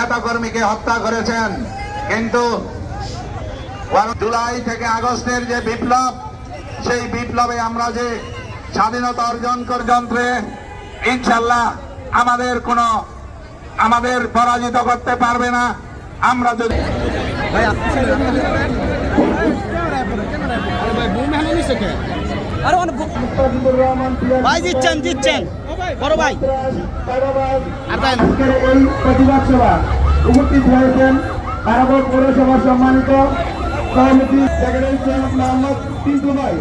নেতাকর্মীকে হত্যা করেছেন। কিন্তু জুলাই থেকে আগস্টের যে বিপ্লব সেই বিপ্লবে আমরা যে স্বাধীনতা অর্জন করে যন্ত্রে ইনশাল্লাহ আমাদের কোনো আমাদের পরাজিত করতে পারবে না। আমরা যদি আরে অনেক ভাই জিতছেন জিতছেন। বড় ভাই। আজকের এই প্রতিবাদ সভা উপস্থিত হয়েছেন কারাবর পৌরসভা সম্মানিত সভাপতি সেক্রেটারি চেয়ারম্যান মোহাম্মদ পিন্টু ভাই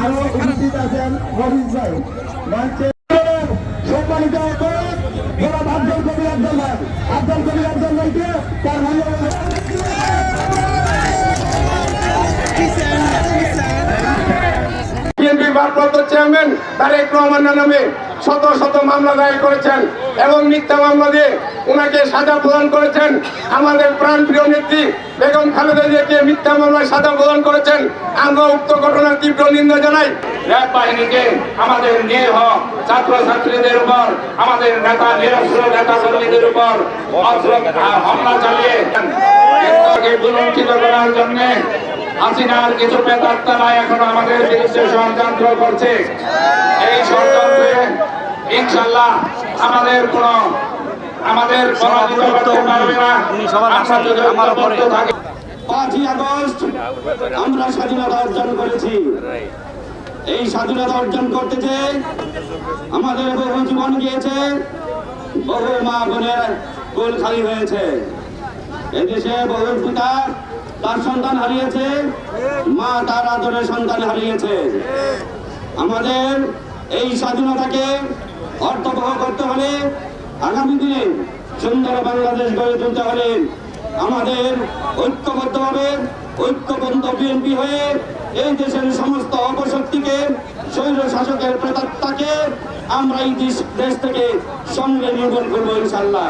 আরও উপস্থিত আছেন রবিশ ভাই ভারপ্রাপ্ত চেয়ারম্যান তারেক রহমানের নামে শত শত মামলা দায়ের করেছেন এবং মিথ্যা মামলা দিয়ে ওনাকে সাজা প্রদান করেছেন। আমাদের প্রাণপ্রিয় নেত্রী বেগম খালেদা জিয়াকে মিথ্যা মামলায় সাজা প্রদান করেছেন। আমরা উক্ত ঘটনার তীব্র নিন্দা জানাই। বাহিনীকে আমাদের নিরীহ ছাত্র ছাত্রীদের উপর, আমাদের নেতা, নিরস্ত্র নেতা কর্মীদের উপর অস্ত্র হামলা চালিয়ে করার জন্যে হাসিনার কিছু পেতাত্তারা এখন আমাদের বিরুদ্ধে ষড়যন্ত্র করছে। এই ষড়যন্ত্রে ইনশাল্লাহ আমাদের কোন আমাদের পরাজিত করতে পারবে না। আমরা যদি ঐক্যবদ্ধ থাকি পাঁচই আগস্ট আমরা স্বাধীনতা অর্জন করেছি। এই স্বাধীনতা অর্জন করতে যে আমাদের বহু জীবন গিয়েছে বহু মা বোনের কোল খালি হয়েছে। এদেশে বহু পিতা তার সন্তান হারিয়েছে, মা তার আদরের সন্তান হারিয়েছে। আমাদের এই স্বাধীনতাকে অর্থবহ করতে হলে আগামী দিনে সুন্দর বাংলাদেশ গড়ে তুলতে হলে আমাদের ঐক্যবদ্ধভাবে, ঐক্যবদ্ধ বিএনপি হয়ে এই দেশের সমস্ত অপশক্তিকে স্বৈর শাসকের প্রেতাত্মাকে আমরা এই দেশ থেকে সঙ্গে নির্মূল করব ইনশাল্লাহ